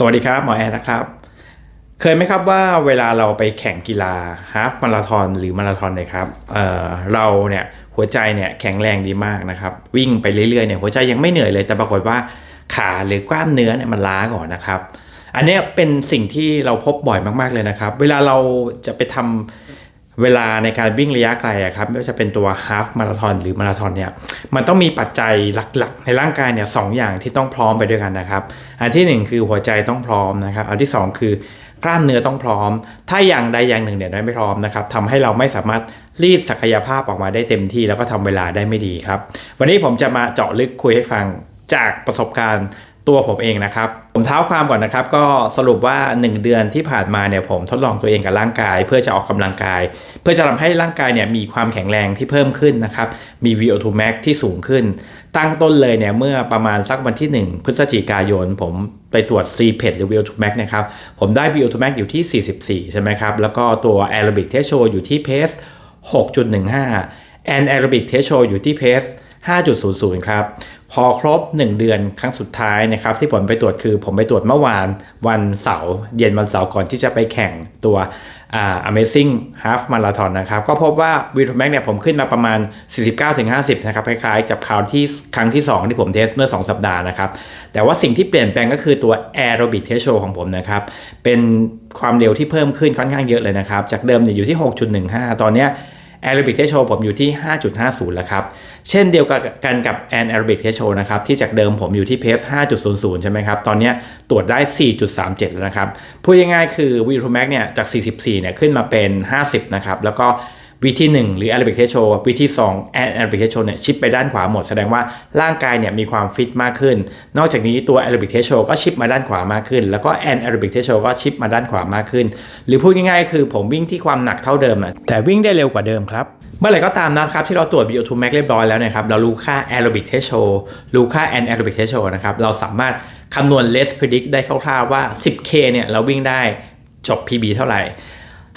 สวัสดีครับ หมอแอนนะครับ เคยไหมครับว่าเวลาเราไปแข่งกีฬาฮาฟมาราธอนหรือมาราธอนเนี่ยครับเเราเนี่ยหัวใจเนี่ยแข็งแรงดีมากนะครับ วิ่งไปเรื่อยๆเนี่ยหัวใจยังไม่เหนื่อยเลยแต่ปรากฏว่าขาหรือกล้ามเนื้อเนี่ยมันล้าก่อนนะครับ อันนี้เป็นสิ่งที่เราพบบ่อยมากๆเลยนะครับ เวลาเราจะไปทำ เวลาในการวิ่งระยะไกลอะครับไม่ว่าจะเป็นตัวฮาฟมาราธอนหรือมาราธอนเนี่ยมันต้องมีปัจจัยหลักๆ ในร่างกายเนี่ยสองอย่างที่ต้องพร้อมไปด้วยกันนะครับ อันที่หนึ่งคือหัวใจต้องพร้อมนะครับ อันที่สองคือกล้ามเนื้อต้องพร้อม ถ้าอย่างใดอย่างหนึ่งเนี่ยไม่พร้อมนะครับทำให้เราไม่สามารถรีดศักยภาพออกมาได้เต็มที่แล้วก็ทำเวลาได้ไม่ดีครับ วันนี้ผมจะมาเจาะลึกคุยให้ฟังจากประสบการณ์ ตัวผมเองนะครับ ผมเท้าความก่อนนะครับ ก็สรุปว่า 1 เดือนที่ผ่านมาเนี่ยผมทดลองตัวเองกับร่างกาย เพื่อจะออกกำลังกาย เพื่อจะทำให้ร่างกายเนี่ยมีความแข็งแรงที่เพิ่มขึ้นนะครับ มี VO2 max ที่สูงขึ้น ตั้งต้นเลยเนี่ยเมื่อประมาณสักวันที่ 1 พฤศจิกายน ผมไปตรวจ c p e t หรือ VO2 max นะครับ ผมได้ VO2 max อยู่ที่ 44 ใช่ไหมครับ แล้วก็ตัว aerobic threshold อยู่ที่ pace 6.15 and aerobic threshold อยู่ที่ pace 5.00 ครับ พอครบ 1 เดือนครั้งสุดท้ายนะครับที่ผมไปตรวจคือผมไปตรวจเมื่อวานวันเสาร์เย็นวันเสาร์ก่อนที่จะไปแข่งตัว Amazing Half Marathon นะครับ ก็พบว่าวีทแม็กเนี่ยผมขึ้นมาประมาณ 49-50 นะครับ คล้ายๆกับคราวที่ครั้งที่ 2 ที่ผมเทสเมื่อ 2 สัปดาห์นะครับ แต่ว่าสิ่งที่เปลี่ยนแปลงก็คือตัว Aerobic Threshold ของผมนะครับ เป็นความเร็วที่เพิ่มขึ้นค่อนข้างเยอะเลยนะครับ จากเดิมเนี่ยอยู่ที่ 6.15 ตอนเนี้ย แอริบิกเทสโชผมอยู่ที่ 5.50 แล้วครับ เช่นเดียวกันกับ Anaerobic Threshold นะครับ ที่จากเดิมผมอยู่ที่เพส5.00 ใช่ไหมครับ ตอนนี้ตรวจได้ 4.37 แล้วนะครับ พูดง่ายๆคือวีทูแม็กเนี่ยจาก 44 เนี่ยขึ้นมาเป็น 50 นะครับ แล้วก็ วิธี 1 หรือ Aerobic Threshold วิธี2 Anaerobic Threshold เนี่ยชิปไปด้านขวาหมดแสดงว่าร่างกายเนี่ยมีความฟิตมากขึ้น นอกจากนี้ตัว Aerobic Threshold ก็ชิปมาด้านขวามากขึ้น แล้วก็ Anaerobic Threshold ก็ชิปมาด้านขวามากขึ้น หรือพูดง่ายๆ คือผมวิ่งที่ความหนักเท่าเดิมอะแต่วิ่งได้เร็วกว่าเดิมครับเมื่อไหร่ก็ตามนะครับที่เราตรวจ VO2 max เรียบร้อยแล้วนะครับเรารู้ค่า aerobic threshold รู้ค่า anaerobic threshold นะครับเราสามารถคำนวณ less predict ได้คร่าวๆว่า 10k เนี่ยเราวิ่งได้จบ PB เท่าไหร่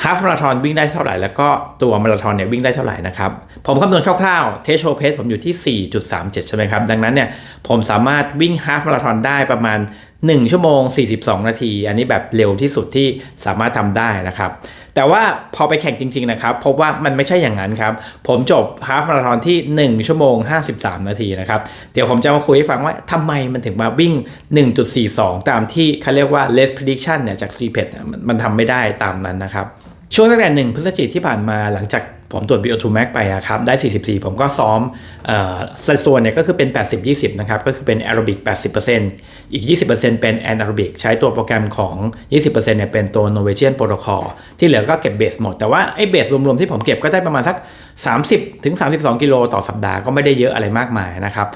half marathon วิ่งได้เท่าไหร่ แล้วก็ตัวมาราธอนเนี่ยวิ่งได้เท่าไหร่นะครับ ผมคำนวณคร่าวๆ threshold pace ผมอยู่ที่ 4.37 ใช่ไหมครับ ดังนั้นเนี่ยผมสามารถวิ่ง half marathon ได้ประมาณ 1 ชั่วโมง 42 นาที อันนี้แบบเร็วที่สุดที่สามารถทำได้นะครับ แต่ว่าพอไปแข่งจริง ๆ นะครับ พบว่ามันไม่ใช่อย่างนั้นครับ ผมจบฮาฟมาราธอนที่ 1 ชั่วโมง 53 นาทีนะครับ เดี๋ยวผมจะมาคุยให้ฟังว่าทำไมมันถึงมาวิ่ง 1.42 ตามที่เขาเรียกว่า less prediction เนี่ยจาก c p e t มันทำไม่ได้ตามนั้นนะครับ ช่วงตั้งแต่หนึ่งพฤศจิกที่ผ่านมาหลังจาก ผมตรวจ VO2 max ไปอะครับได้ 44 ผมก็ซ้อมสัดส่วนเนี่ยก็คือเป็น 80-20 นะครับ ก็คือเป็น aerobic 80%อีก 20%เป็น anaerobic ใช้ตัวโปรแกรมของ 20%เนี่ยเป็นตัว Norwegian Protocol ที่เหลือก็เก็บเบสหมด แต่ว่าไอ้เบสรวมๆ ที่ผมเก็บก็ได้ประมาณสัก 30 ถึง 32 กิโลต่อสัปดาห์ก็ไม่ได้เยอะอะไรมากมายนะครับ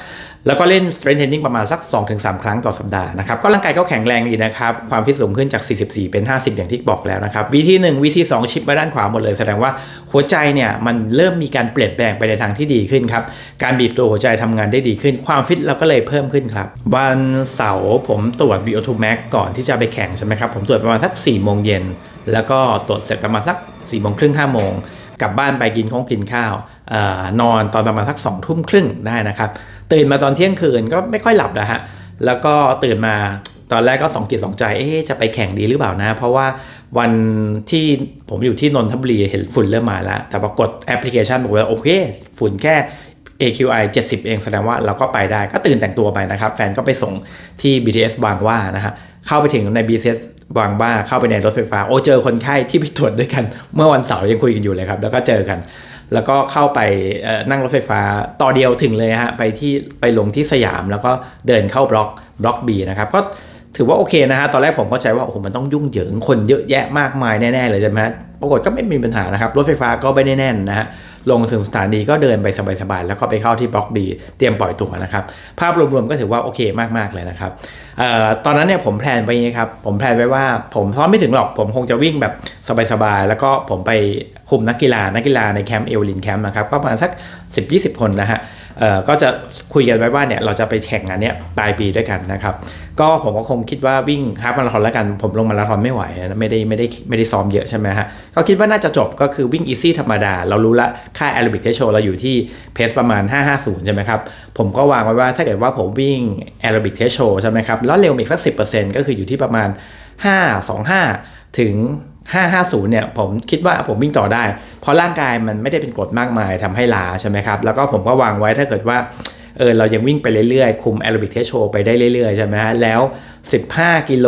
แล้วก็เล่น strength training ประมาณสัก 2-3 ครั้งต่อสัปดาห์นะครับ ก็ร่างกายก็แข็งแรงดีนะครับ ความฟิตสูงขึ้นจาก 44 เป็น 50 อย่างที่บอกแล้วนะครับวิธี1วิธี2ชิปมาด้านขวาหมดเลยแสดงว่าหัวใจเนี่ยมันเริ่มมีการเปลี่ยนแปลงไปในทางที่ดีขึ้นครับ การบีบตัวหัวใจทำงานได้ดีขึ้น ความฟิตเราก็เลยเพิ่มขึ้นครับ วันเสาร์ผมตรวจ VO2 max ก่อนที่จะไปแข่งใช่ไหมครับ ผมตรวจประมาณสัก4โมงเย็นแล้วก็ตรวจเสร็จประมาณสัก4โมงครึ่ง5โมงกลับบ้านไปกินข้องกินข้าวออนอนตอนประมาณสักสองทุ่มครึ่งได้นะครับ ตื่นมาตอนเที่ยงคืนก็ไม่ค่อยหลับนะฮะแล้วก็ตื่นมา ตอนแรกก็สองจิตสองใจเอ๊ะจะไปแข่งดีหรือเปล่านะ เพราะว่าวันที่ผมอยู่ที่นนทบุรีเห็นฝุ่นเริ่มมาแล้ว แต่ปรากฏแอปพลิเคชันบอกว่าโอเค ฝุ่นแค่ AQI 70 เองแสดงว่าเราก็ไปได้ก็ตื่นแต่งตัวไปนะครับ แฟนก็ไปส่งที่ BTS บางว่านะฮะเข้าไปถึงใน BTS บางบ้าเข้าไปในรถไฟฟ้า โอ้เจอคนไข้ที่ไปตรวจด้วยกัน เมื่อวันเสาร์ยังคุยกันอยู่เลยครับ แล้วก็เจอกัน แล้วก็เข้าไปนั่งรถไฟฟ้าต่อเดียวถึงเลยฮะไปที่ไปลงที่สยามแล้วก็เดินเข้าบล็อกบล็อกบีนะครับก็ ถือว่าโอเคนะฮะ ตอนแรกผมเข้าใจว่าโอ้โหมันต้องยุ่งเหยิงคนเยอะแยะมากมายแน่ๆเลยใช่ไหมปรากฏก็ไม่มีปัญหานะครับ รถไฟฟ้าก็ไม่ได้แน่นนะฮะ ลงถึงสถานีก็เดินไปสบายๆแล้วก็ไปเข้าที่บล็อกบีเตรียมปล่อยตัวนะครับ ภาพรวมๆก็ถือว่าโอเคมากๆเลยนะครับตอนนั้นเนี่ยผมแพลนไปนะครับผมแพลนไว้ว่าผมซ้อมไม่ถึงหรอก ผมคงจะวิ่งแบบสบายๆแล้วก็ผมไปคุมนักกีฬานักกีฬาในแคมป์เอลลินแคมป์นะครับก็ประมาณสัก 10-20 คนนะฮะก็จะคุยกันไว้ว่าเนี่ยเราจะไปแข่งงานเนี้ยปลายปีด้วยกันนะครับก็ผมก็คงคิดว่าวิ่งฮาล์ฟมาราธอนแล้วกัน ผมลงมาราธอนไม่ไหว ไม่ได้ไม่ได้ไม่ได้ซ้อมเยอะใช่ไหมฮะก็คิดว่าน่าจะจบก็คือวิ่งอีซี่ธรรมดา เรารู้ละค่าแอโรบิกเทสโชเราอยู่ที่เพสประมาณ 550 ใช่ไหมครับ ผมก็วางไว้ว่าถ้าเกิดว่าผมวิ่งแอโรบิกเทสโชใช่ไหมครับ แล้วเร็วอีกสัก 10%ก็คืออยู่ที่ประมาณ 525 ถึง 550 เนี่ย ผมคิดว่าผมวิ่งต่อได้ เพราะร่างกายมันไม่ได้เป็นกรดมากมายทำให้ล้าใช่ไหมครับ แล้วก็ผมก็วางไว้ถ้าเกิดว่า เออเรายังวิ่งไปเรื่อยๆ คุมแอโรบิกเทสโชไปได้เรื่อยๆ ใช่ไหมฮะแล้ว 15 กิโล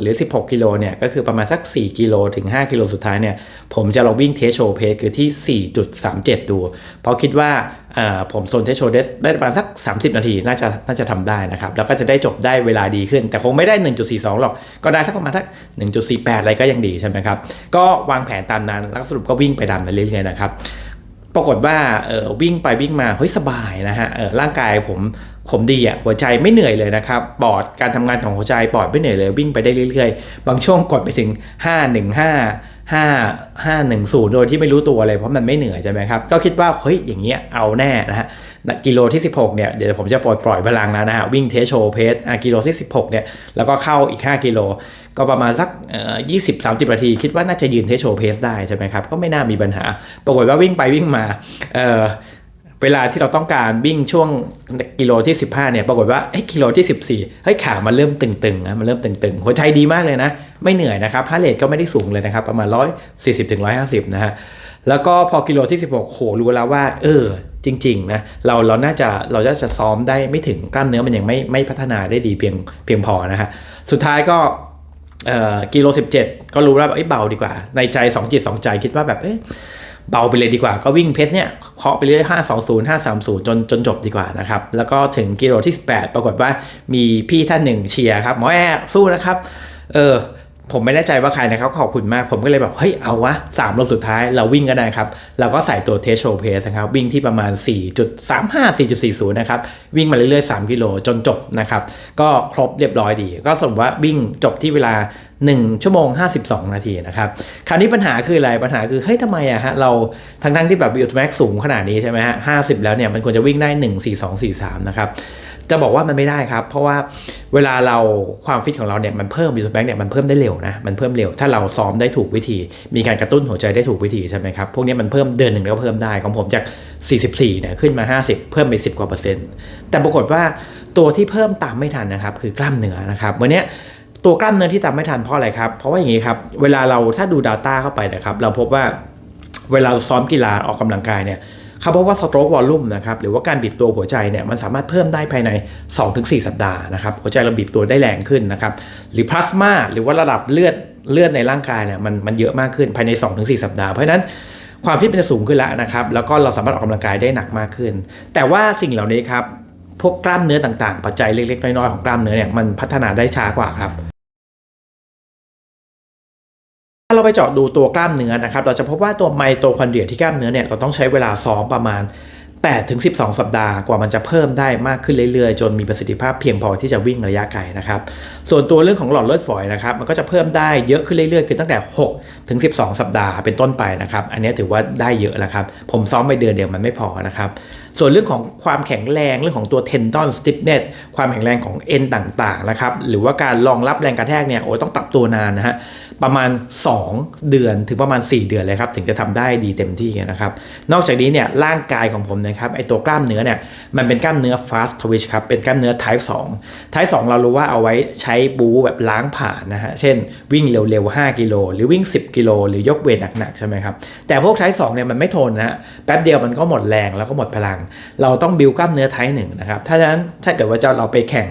หรือ 16 กิโลเนี่ยก็คือประมาณสัก 4 กิโลถึง 5 กิโลสุดท้ายเนี่ยผมจะลองวิ่งเทสโชเพสคือที่ 4.37 ดู เพราะคิดว่าเอ่อผมโซนเทสโชได้ได้ประมาณสัก 30 นาทีน่าจะน่าจะทำได้นะครับ แล้วก็จะได้จบได้เวลาดีขึ้น แต่คงไม่ได้ 1.42 หรอก ก็ได้สักประมาณสัก 1.48 อะไรก็ยังดีใช่ไหมครับ ก็วางแผนตามนั้นแล้วสรุปก็วิ่งไปตามนั้นเรื่อยๆนะครับ ปรากฏว่าเออวิ่งไปวิ่งมาเฮ้ยสบายนะฮะเออร่างกายผมผมดีอะหัวใจไม่เหนื่อยเลยนะครับปอดการทำงานของหัวใจปอดไม่เหนื่อยเลยวิ่งไปได้เรื่อยๆ บางช่วงกดไปถึง 515 5 510 โดยที่ไม่รู้ตัวเลยเพราะมันไม่เหนื่อยใช่ไหมครับ ก็คิดว่าเฮ้ยอย่างเงี้ยเอาแน่นะฮะกิโลที่ 16เนี่ยเดี๋ยวผมจะปล่อยปล่อยพลังแล้วนะฮะวิ่งเทสโชเพสกิโลที่ 16เนี่ยแล้วก็เข้าอีก 5 กิโล ก็ประมาณสักยี่สิบสามสิบนาที คิดว่าน่าจะยืนเทสโชว์เพสได้ใช่ไหมครับ ก็ไม่น่ามีปัญหา ปรากฏว่าวิ่งไปวิ่งมาเเวลาที่เราต้องการวิ่งช่วงกิโลที่ 15เนี่ยปรากฏว่าเอ้ยกิโลที่ 14เฮ้ยขามันเริ่มตึงๆนะมันเริ่มตึงๆ หัวใจดีมากเลยนะ ไม่เหนื่อยนะครับฮาร์เรทก็ไม่ได้สูงเลยนะครับ ประมาณ 140ถึง150 นะฮะแล้วก็พอกิโลที่ 16โหรู้แล้วว่า เออ จริง ๆ นะ เราเราน่าจะเราจะจะซ้อมได้ไม่ถึงกล้ามเนื้อมันยังไม่ไม่พัฒนาได้ดีเพียงเพียงพอนะฮะสุดท้ายก็ กิโลสิบเจ็ดก็รู้แล้วเอ้ยเบาดีกว่า ในใจสองจิตสองใจคิดว่าแบบเอ๊ะเบาไปเลยดีกว่า ก็วิ่งเพสเนี่ยเคาะไปเรื่อยห้าสองศูนย์ห้าสามศูนย์จนจนจบดีกว่านะครับ แล้วก็ถึงกิโลที่สิบแปดปรากฏว่ามีพี่ท่านหนึ่งเชียร์ครับหมอแอร์สู้นะครับ เออ ผมไม่แน่ใจว่าใครนะครับขอบคุณมากผมก็เลยแบบ เฮ้ย เอาวะสามโลสุดท้ายเราวิ่งก็ได้ครับ เราก็ใส่ตัวเทสโชเพสนะครับ วิ่งที่ประมาณ 4.35 4.40 นะครับ วิ่งมาเรื่อยๆ 3 กิโลจนจบนะครับ ก็ครบเรียบร้อยดี ก็สมว่าวิ่งจบที่เวลา 1 ชั่วโมง 52 นาทีนะครับ คราวนี้ปัญหาคืออะไรปัญหาคือ เฮ้ยทำไมอะฮะเราทั้งทั้งๆที่แบบบิวต์แม็กสูงขนาดนี้ใช่ไหมฮะ50 แล้วเนี่ยมันควรจะวิ่งได้ 1 4 2 4 3 นะครับ จะบอกว่ามันไม่ได้ครับ เพราะว่าเวลาเราความฟิตของเราเนี่ยมันเพิ่มบิสแบงค์เนี่ยมันเพิ่มได้เร็วนะมันเพิ่มเร็วถ้าเราซ้อมได้ถูกวิธี มีการกระตุ้นหัวใจได้ถูกวิธีใช่ไหมครับพวกนี้มันเพิ่มเดือนหนึ่งก็เพิ่มได้ของผมจาก 44เนี่ยขึ้นมา 50 เพิ่มไป 10 กว่าเปอร์เซ็นต์แต่ปรากฏว่าตัวที่เพิ่มตามไม่ทันนะครับคือกล้ามเนื้อนะครับวันนี้ตัวกล้ามเนื้อที่ตามไม่ทันเพราะอะไรครับเพราะว่าอย่างนี้ครับเวลาเราถ้าดู Data เข้าไปนะครับเราพบว่าเวลาซ้อมกีฬาออกกำลังกายเนี่ย เขาพบว่าสโตรกวอลลุ่มนะครับหรือว่าการบีบตัวหัวใจเนี่ยมันสามารถเพิ่มได้ภายใน 2-4 สัปดาห์นะครับหัวใจเราบีบตัวได้แรงขึ้นนะครับหรือพลาสมาหรือว่าระดับเลือดเลือดในร่างกายเนี่ยมันมันเยอะมากขึ้นภายใน 2-4 สัปดาห์เพราะฉะนั้นความฟิตมันจะสูงขึ้นแล้วนะครับแล้วก็เราสามารถออกกำลังกายได้หนักมากขึ้น แต่ว่าสิ่งเหล่านี้ครับพวกกล้ามเนื้อต่างๆ ปัจจัยเล็กๆ น้อยๆ ของกล้ามเนื้อเนี่ยมันพัฒนาได้ช้ากว่าครับ ถ้าเราไปเจาะดูตัวกล้ามเนื้อนะครับ เราจะพบว่าตัวไมโตคอนเดรียที่กล้ามเนื้อเนี่ยเราต้องใช้เวลาซ้อมประมาณ8ถึง12 สัปดาห์กว่ามันจะเพิ่มได้มากขึ้นเรื่อยๆ จนมีประสิทธิภาพเพียงพอที่จะวิ่งระยะไกลนะครับ ส่วนตัวเรื่องของหลอดเลือดฝอยนะครับ มันก็จะเพิ่มได้เยอะขึ้นเรื่อยๆ คือตั้งแต่6ถึง12 สัปดาห์เป็นต้นไปนะครับ อันนี้ถือว่าได้เยอะแล้วครับ ผมซ้อมไปเดือนเดียวมันไม่พอนะครับ ส่วนเรื่องของความแข็งแรงเรื่องของตัว tendon stiffness ความแข็งแรงของเอ็นต่างๆนะครับ หรือว่าการรองรับแรงกระแทกเนี่ยโอ้ต้องปรับตัวนานนะฮะ ประมาณ 2 เดือนถึงประมาณ 4 เดือนเลยครับถึงจะทำได้ดีเต็มที่นะครับนอกจากนี้เนี่ยร่างกายของผมนะครับไอตัวกล้ามเนื้อเนี่ยมันเป็นกล้ามเนื้อ fast twitch ครับเป็นกล้ามเนื้อ type 2 type 2 เรารู้ว่าเอาไว้ใช้บูแบบล้างผ่านนะฮะเช่นวิ่งเร็วๆ 5 กิโล หรือวิ่ง 10 กิโล หรือยกเวทหนักๆใช่ไหมครับแต่พวก type 2เนี่ยมันไม่ทนนะฮะแป๊บเดียวมันก็หมดแรงแล้วก็หมดพลัง เราต้องบิวกล้ามเนื้อ type 1นะครับถ้าฉะนั้นถ้าเกิดว่าจะเราไปแข่ง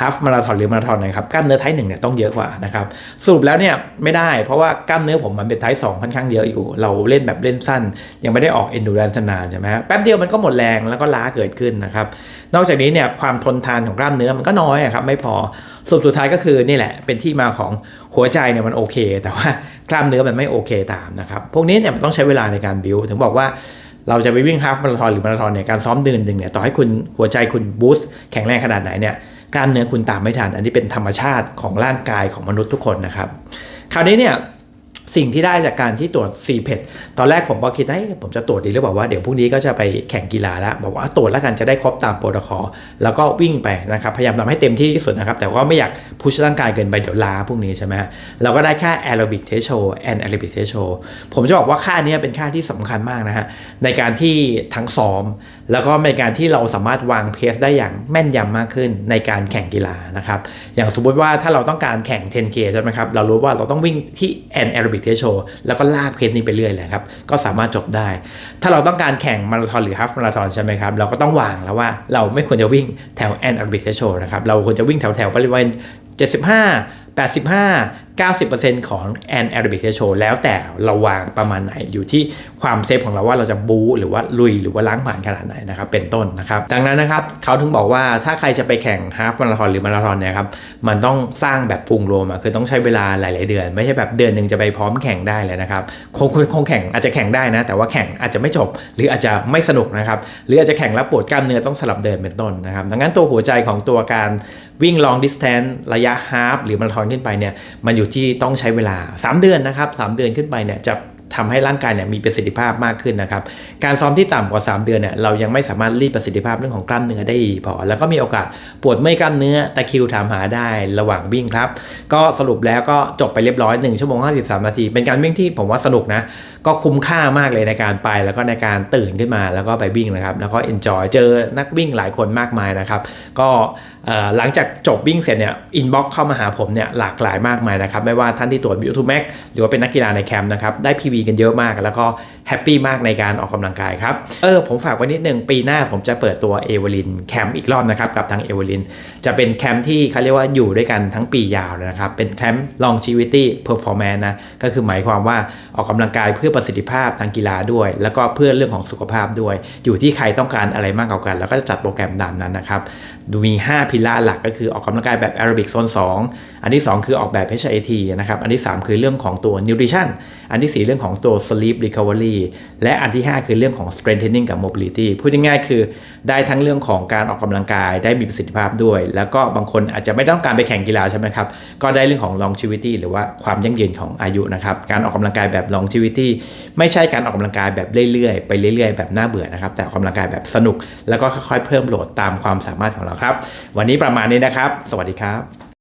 half มาราธอนหรือมาราธอนนะครับกล้ามเนื้อ type 1เนี่ยต้องเยอะกว่านะครับสรุปแล้วเนี่ยไม่ได้ เพราะว่ากล้ามเนื้อผมมันเป็นไทป์สองค่อนข้างเยอะอยู่ เราเล่นแบบเล่นสั้น ยังไม่ได้ออก endurance นานใช่ไหมแป๊บเดียวมันก็หมดแรงแล้วก็ล้าเกิดขึ้นนะครับนอกจากนี้เนี่ยความทนทานของกล้ามเนื้อมันก็น้อยครับไม่พอสรุปสุดท้ายก็คือนี่แหละ เป็นที่มาของหัวใจเนี่ยมันโอเค แต่ว่ากล้ามเนื้อมันไม่โอเคตามนะครับพวกนี้เนี่ยมันต้องใช้เวลาในการบิวถึงบอกว่าเราจะไปวิ่งฮาฟมาราธอนหรือมาราธอนเนี่ยการซ้อมเดือนหนึ่งเนี่ยต่อให้คุณหัวใจคุณบูสต์แข็งแรงขนาดไหนเนี่ยกล้ามเนื้อคุณตามไม่ทัน อันนี้เป็นธรรมชาติของร่างกายของมนุษย์ทุกคนนะครับ ราวนี้เนี่ยสิ่งที่ได้จากการที่ตรวจ c p e t ตอนแรกผมก็คิดเอ้ผมจะตรวจดีหรือเปล่าว่าเดี๋ยวพรุ่งนี้ก็จะไปแข่งกีฬาแล้ว บอกว่าตรวจแล้วกันจะได้ครบตามโปรโตคอลแล้วก็วิ่งไปนะครับ พยายามทำให้เต็มที่ที่สุดนะครับ แต่ว่าไม่อยากพุชร่างกายเกินไปเดี๋ยวล้าพรุ่งนี้ใช่ไหมฮะเราก็ได้ค่า aerobic threshold and aerobic threshold ผมจะบอกว่าค่านี้เป็นค่าที่สำคัญมากนะฮะในการที่ทั้งซ้อม แล้วก็ในการที่เราสามารถวางเพสได้อย่างแม่นยำมากขึ้นในการแข่งกีฬานะครับ อย่างสมมติว่าถ้าเราต้องการแข่ง 10K ใช่ไหมครับ เรารู้ว่าเราต้องวิ่งที่ an aerobic threshold แล้วก็ลากเพสนี้ไปเรื่อยเลยครับ ก็สามารถจบได้ ถ้าเราต้องการแข่งมาราธอนหรือ half มาราธอนใช่ไหมครับ เราก็ต้องวางแล้วว่าเราไม่ควรจะวิ่งแถว an aerobic threshold นะครับ เราควรจะวิ่งแถวแถวบริเวณ75 85 90%ของ an aerobic threshold แล้วแต่เราวางประมาณไหนอยู่ที่ความเซฟของเราว่าเราจะบู๊หรือว่าลุยหรือว่าล้างผ่านขนาดไหนนะครับเป็นต้นนะครับ ดังนั้นนะครับเขาถึงบอกว่าถ้าใครจะไปแข่งฮาฟมาราธอนหรือมาราธอนเนี่ยครับมันต้องสร้างแบบฟูงโรมคือต้องใช้เวลาหลาย ๆ เดือน ไม่ใช่แบบเดือนหนึ่งจะไปพร้อมแข่งได้เลยนะครับคงคงคงแข่งอาจจะแข่งได้นะ แต่ว่าแข่งอาจจะไม่จบ หรืออาจจะไม่สนุกนะครับหรืออาจจะแข่งแล้วปวดกล้ามเนื้อต้องสลับเดินเป็นต้นนะครับดังนั้นตัวหัวใจของตัวการวิ่ง long distance ระยะฮาฟหรือมาราธอนขึ้นไปเนี่ยมันอยู่ที่ต้องใช้เวลา 3 เดือนนะครับ3เดือนขึ้นไปเนี่ยจะทำให้ร่างกายเนี่ยมีประสิทธิภาพมากขึ้นนะครับ การซ้อมที่ต่ำกว่า 3 เดือนเนี่ยเรายังไม่สามารถรีดประสิทธิภาพเรื่องของกล้ามเนื้อได้ดีพอ แล้วก็มีโอกาสปวดเมื่อยกล้ามเนื้อตะคิวถามหาได้ระหว่างวิ่งครับ ก็สรุปแล้วก็จบไปเรียบร้อย 1 ชั่วโมง 53 นาที เป็นการวิ่งที่ผมว่าสนุกนะ ก็คุ้มค่ามากเลยในการไปแล้วก็ในการตื่นขึ้นมาแล้วก็ไปวิ่งนะครับ แล้วก็ enjoy เจอนักวิ่งหลายคนมากมายนะครับ ก็หลังจากจบวิ่งเสร็จเนี่ยอินบ็อกเข้ามาหาผมเนี่ยหลากหลายมากมายนะครับ ไม่ว่าท่านที่ตรวจบิวทูแม็กหรือว่าเป็นนักกีฬาในแคมป์นะครับ ได้ PV กันเยอะมาก แล้วก็แฮปปี้มากในการออกกำลังกายครับ เออ ผมฝากไว้นิดนึง ปีหน้าผมจะเปิดตัวเอเวลินแคมป์อีกรอบนะครับ กับทางเอเวลินจะเป็นแคมป์ที่เขาเรียกว่าอยู่ด้วยกันทั้งปียาวเลยนะครับเป็นแคมป์ longevity performance นะก็คือหมายความว่าออกกำลังกายเพื่อประสิทธิภาพทางกีฬาด้วย แล้วก็เพื่อเรื่องของสุขภาพด้วย อยู่ที่ใครต้องการอะไรมากกว่ากัน แล้วก็จะจัดโปรแกรมตามนั้นนะครับดูมี 5 พิลาหลักก็คือออกกำลังกายแบบแอโรบิกโซน2 อันที่ 2 คือออกแบบ HIT นะครับ อันที่ 3 คือเรื่องของตัวนิวทริชั่น อันที่ 4 เรื่องของตัว sleep recovery และอันที่ 5 คือเรื่องของ strengthening กับ mobility พูดง่ายๆคือได้ทั้งเรื่องของการออกกำลังกายได้มีประสิทธิภาพด้วย แล้วก็บางคนอาจจะไม่ต้องการไปแข่งกีฬาใช่ไหมครับ ก็ได้เรื่องของ longevity หรือว่าความยั่งยืนของอายุนะครับการออกกำลังกายแบบ longevity ไม่ใช่การออกกำลังกายแบบเรื่อยๆไปเรื่อยๆ แบบน่าเบื่อนะครับแต่ออกกำลังกายแบบสนุก แล้วก็ค่อยๆเพิ่มโหลดตามความสามารถของเราครับ วันนี้ประมาณนี้นะครับ สวัสดีครับ